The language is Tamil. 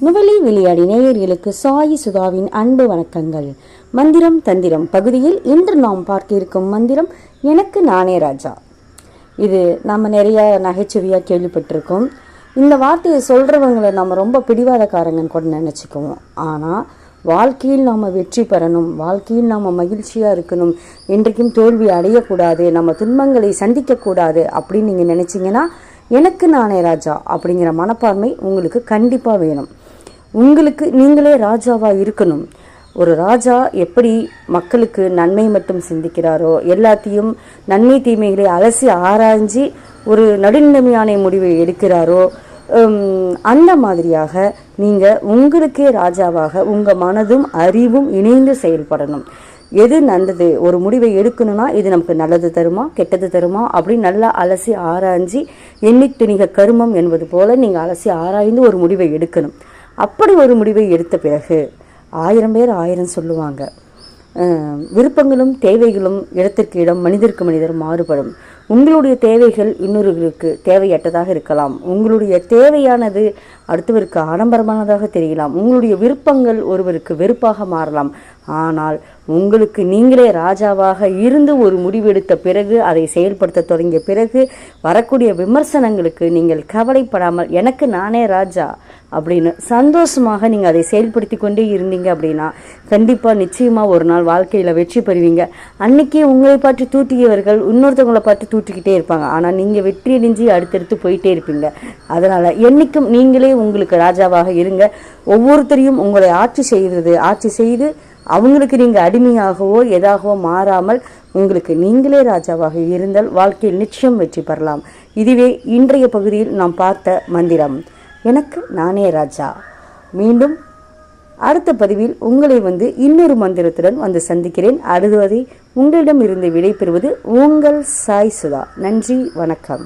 நுவலி விளையாடி நேயர்களுக்கு சாயி சுதாவின் அன்பு வணக்கங்கள். மந்திரம் தந்திரம் பகுதியில் இன்று நாம் பார்க்க இருக்கும் மந்திரம் எனக்கு நானே ராஜா. இது நம்ம நிறைய நகைச்சுவையாக கேள்விப்பட்டிருக்கோம். இந்த வார்த்தையை சொல்கிறவங்களை நம்ம ரொம்ப பிடிவாதக்காரங்கன்னு கூட நினச்சிக்குவோம். ஆனால் வாழ்க்கையில் நாம் வெற்றி பெறணும் வாழ்க்கையில் நாம் மகிழ்ச்சியாக இருக்கணும் என்றைக்கும் தோல்வி அடையக்கூடாது நம்ம துன்பங்களை சந்திக்கக்கூடாது அப்படின்னு நீங்கள் நினச்சிங்கன்னா எனக்கு நானே ராஜா அப்படிங்கிற மனப்பான்மை உங்களுக்கு கண்டிப்பாக வேணும். உங்களுக்கு நீங்களே ராஜாவாக இருக்கணும். ஒரு ராஜா எப்படி மக்களுக்கு நன்மை மட்டும் சிந்திக்கிறாரோ எல்லாத்தையும் நன்மை தீமைகளை அலசி ஆராய்ஞ்சி ஒரு நடுநிலைமையான முடிவை எடுக்கிறாரோ அந்த மாதிரியாக நீங்கள் உங்களுக்கே ராஜாவாக உங்கள் மனதும் அறிவும் இணைந்து செயல்படணும். எது நல்லது? ஒரு முடிவை எடுக்கணும்னா இது நமக்கு நல்லது தருமா கெட்டது தருமா? அப்படின்னு நல்லா அலசி ஆராய்ஞ்சி எண்ணி துணிக கருமம் என்பது போல நீங்கள் அலசி ஆராய்ந்து ஒரு முடிவை எடுக்கணும். அப்படி ஒரு முடிவை எடுத்த பிறகு ஆயிரம் பேர் ஆயிரம் சொல்லுவாங்க. விருப்பங்களும் தேவைகளும் இடத்திற்கு இடம் மனிதருக்கு மனிதர் மாறுபடும். உங்களுடைய தேவைகள் இன்னொருவருக்கு தேவையற்றதாக இருக்கலாம். உங்களுடைய தேவையானது அடுத்தவருக்கு ஆடம்பரமானதாக தெரியலாம். உங்களுடைய விருப்பங்கள் ஒருவருக்கு வெறுப்பாக மாறலாம். ஆனால் உங்களுக்கு நீங்களே ராஜாவாக இருந்து ஒரு முடிவெடுத்த பிறகு அதை செயல்படுத்த தொடங்கிய பிறகு வரக்கூடிய விமர்சனங்களுக்கு நீங்கள் கவலைப்படாமல் எனக்கு நானே ராஜா அப்படின்னு சந்தோஷமாக நீங்கள் அதை செயல்படுத்தி கொண்டே இருந்தீங்க அப்படின்னா கண்டிப்பாக நிச்சயமாக ஒரு நாள் வாழ்க்கையில் வெற்றி பெறுவீங்க. அன்னைக்கே உங்களை பார்த்து தூட்டியவர்கள் இன்னொருத்தவங்களை பார்த்து தூற்றிக்கிட்டே இருப்பாங்க. ஆனால் நீங்கள் வெற்றி அடைஞ்சு அடுத்தடுத்து போயிட்டே இருப்பீங்க. அதனால் என்னைக்கும் நீங்களே உங்களுக்கு ராஜாவாக இருங்க. ஒவ்வொருத்தரையும் உங்களை ஆட்சி செய்கிறது ஆட்சி செய்து அவங்களுக்கு நீங்கள் அடிமையாகவோ எதாகவோ மாறாமல் உங்களுக்கு நீங்களே ராஜாவாக இருந்தால் வாழ்க்கையில் நிச்சயம் வெற்றி பெறலாம். இதுவே இன்றைய பகுதியில் நாம் பார்த்த மந்திரம். எனக்கு நானே ராஜா. மீண்டும் அடுத்த பதிவில் உங்களை வந்து இன்னொரு மந்திரத்துடன் வந்து சந்திக்கிறேன். அடுத்தவரை உங்களிடம் இருந்து விடைபெறுவது உங்கள் சாய் சுதா. நன்றி வணக்கம்.